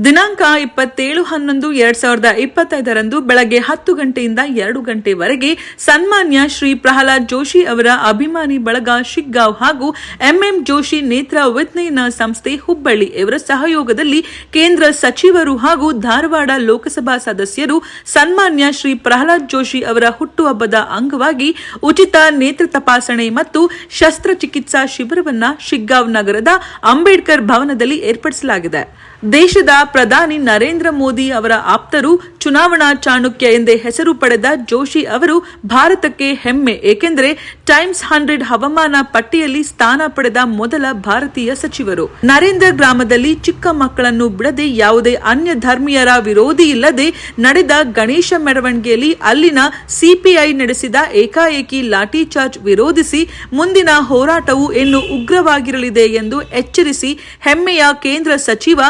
ದಿನಾಂಕ ಇಪ್ಪತ್ತೇಳು ಹನ್ನೊಂದು ಎರಡ್ ಸಾವಿರದ ಇಪ್ಪತ್ತೈದರಂದು ಬೆಳಗ್ಗೆ ಹತ್ತು ಗಂಟೆಯಿಂದ ಎರಡು ಗಂಟೆವರೆಗೆ ಸನ್ಮಾನ್ಯ ಶ್ರೀ ಪ್ರಹ್ಲಾದ್ ಜೋಶಿ ಅವರ ಅಭಿಮಾನಿ ಬಳಗ ಶಿಗ್ಗಾವ್ ಹಾಗೂ ಎಂಎಂ ಜೋಶಿ ನೇತ್ರ ವಿಜ್ಞಾನ ಸಂಸ್ಥೆ ಹುಬ್ಬಳ್ಳಿ ಇವರ ಸಹಯೋಗದಲ್ಲಿ ಕೇಂದ್ರ ಸಚಿವರು ಹಾಗೂ ಧಾರವಾಡ ಲೋಕಸಭಾ ಸದಸ್ಯರು ಸನ್ಮಾನ್ಯ ಶ್ರೀ ಪ್ರಹ್ಲಾದ್ ಜೋಶಿ ಅವರ ಹುಟ್ಟುಹಬ್ಬದ ಅಂಗವಾಗಿ ಉಚಿತ ನೇತ್ರ ತಪಾಸಣೆ ಮತ್ತು ಶಸ್ತ್ರಚಿಕಿತ್ಸಾ ಶಿಬಿರವನ್ನು ಶಿಗ್ಗಾವ್ ನಗರದ ಅಂಬೇಡ್ಕರ್ ಭವನದಲ್ಲಿ ಏರ್ಪಡಿಸಲಾಗಿದೆ. ದೇಶದ ಪ್ರಧಾನಿ ನರೇಂದ್ರ ಮೋದಿ ಅವರ ಆಪ್ತರು ಚುನಾವಣಾ ಚಾಣಕ್ಯ ಎಂದೇ ಹೆಸರು ಪಡೆದ ಜೋಶಿ ಅವರು ಭಾರತಕ್ಕೆ ಹೆಮ್ಮೆ, ಏಕೆಂದರೆ ಟೈಮ್ಸ್ ಹಂಡ್ರೆಡ್ ಹವಾಮಾನ ಪಟ್ಟಿಯಲ್ಲಿ ಸ್ಥಾನ ಪಡೆದ ಮೊದಲ ಭಾರತೀಯ ಸಚಿವರು. ನರೇಂದ್ರ ಗ್ರಾಮದಲ್ಲಿ ಚಿಕ್ಕ ಮಕ್ಕಳನ್ನು ಬಿಡದೆ ಯಾವುದೇ ಅನ್ಯ ಧರ್ಮೀಯರ ವಿರೋಧಿ ಇಲ್ಲದೆ ನಡೆದ ಗಣೇಶ ಮೆರವಣಿಗೆಯಲ್ಲಿ ಅಲ್ಲಿನ ಸಿಪಿಐ ನಡೆಸಿದ ಏಕಾಏಕಿ ಲಾಠಿ ಚಾರ್ಜ್ ವಿರೋಧಿಸಿ ಮುಂದಿನ ಹೋರಾಟವು ಇನ್ನು ಉಗ್ರವಾಗಿರಲಿದೆ ಎಂದು ಎಚ್ಚರಿಸಿ ಹೆಮ್ಮೆಯ ಕೇಂದ್ರ ಸಚಿವ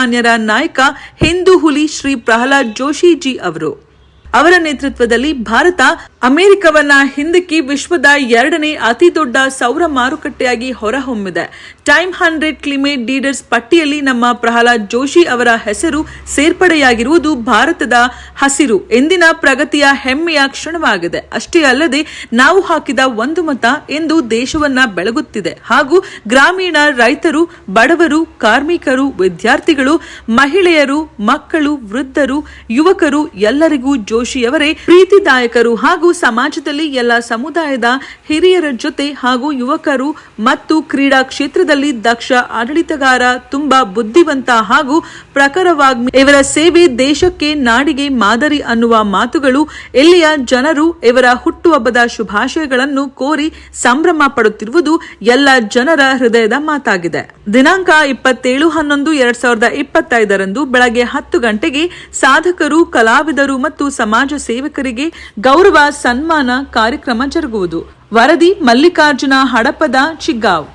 ಜನಸಾಮಾನ್ಯರ ನಾಯಕ ಹಿಂದೂ ಹುಲಿ ಶ್ರೀ ಪ್ರಹ್ಲಾದ್ ಜೋಶಿಜಿ ಅವರು. ಅವರ ನೇತೃತ್ವದಲ್ಲಿ ಭಾರತ ಅಮೆರಿಕವನ್ನ ಹಿಂದಕ್ಕಿ ವಿಶ್ವದ ಎರಡನೇ ಅತಿ ದೊಡ್ಡ ಸೌರ ಮಾರುಕಟ್ಟೆಯಾಗಿ ಹೊರಹೊಮ್ಮಿದೆ. ಟೈಮ್ ಹಂಡ್ರೆಡ್ ಕ್ಲಿಮೇಟ್ ಡೀಡರ್ಸ್ ಪಟ್ಟಿಯಲ್ಲಿ ನಮ್ಮ ಪ್ರಹ್ಲಾದ್ ಜೋಶಿ ಅವರ ಹೆಸರು ಸೇರ್ಪಡೆಯಾಗಿರುವುದು ಭಾರತದ ಹಸಿರು. ಎಂದಿನ ಪ್ರಗತಿಯ ಹೆಮ್ಮೆಯ ಕ್ಷಣವಾಗಿದೆ. ಅಷ್ಟೇ ಅಲ್ಲದೆ ನಾವು ಹಾಕಿದ ಒಂದು ಮತ ಎಂದು ದೇಶವನ್ನ ಬೆಳಗುತ್ತಿದೆ. ಹಾಗೂ ಗ್ರಾಮೀಣ ರೈತರು, ಬಡವರು, ಕಾರ್ಮಿಕರು, ವಿದ್ಯಾರ್ಥಿಗಳು, ಮಹಿಳೆಯರು, ಮಕ್ಕಳು, ವೃದ್ಧರು, ಯುವಕರು ಎಲ್ಲರಿಗೂ ಜೋಶಿಯವರೇ, ಪ್ರೀತಿದಾಯಕರು ಹಾಗೂ ಸಮಾಜದಲ್ಲಿ ಎಲ್ಲ ಸಮುದಾಯದ ಹಿರಿಯರ ಜೊತೆ ಹಾಗೂ ಯುವಕರು ಮತ್ತು ಕ್ರೀಡಾ ಕ್ಷೇತ್ರದಲ್ಲಿ ದಕ್ಷ ಆಡಳಿತಗಾರ, ತುಂಬಾ ಬುದ್ಧಿವಂತ ಹಾಗೂ ಪ್ರಖರವಾಗ್ಮಿ ಇವರ ಸೇವೆ ದೇಶಕ್ಕೆ ನಾಡಿಗೆ ಮಾದರಿ ಅನ್ನುವ ಮಾತುಗಳು ಇಲ್ಲಿಯ ಜನರು, ಇವರ ಹುಟ್ಟುಹಬ್ಬದ ಶುಭಾಶಯಗಳನ್ನು ಕೋರಿ ಸಂಭ್ರಮ ಪಡುತ್ತಿರುವುದು ಎಲ್ಲ ಜನರ ಹೃದಯದ ಮಾತಾಗಿದೆ. ದಿನಾಂಕ ಇಪ್ಪತ್ತೇಳು ಹನ್ನೊಂದು ಎರಡ್ ಸಾವಿರದ ಇಪ್ಪತ್ತೈದರಂದು ಬೆಳಗ್ಗೆ ಹತ್ತು ಗಂಟೆಗೆ ಸಾಧಕರು, ಕಲಾವಿದರು ಮತ್ತು ಸಮಾಜ ಸೇವಕರಿಗೆ ಗೌರವ, ಸನ್ಮಾನ ಕಾರ್ಯಕ್ರಮ ಜರುಗುವುದು. ವರದಿ ಮಲ್ಲಿಕಾರ್ಜುನ ಹಡಪದ ಚಿಗ್ಗಾಂವ್.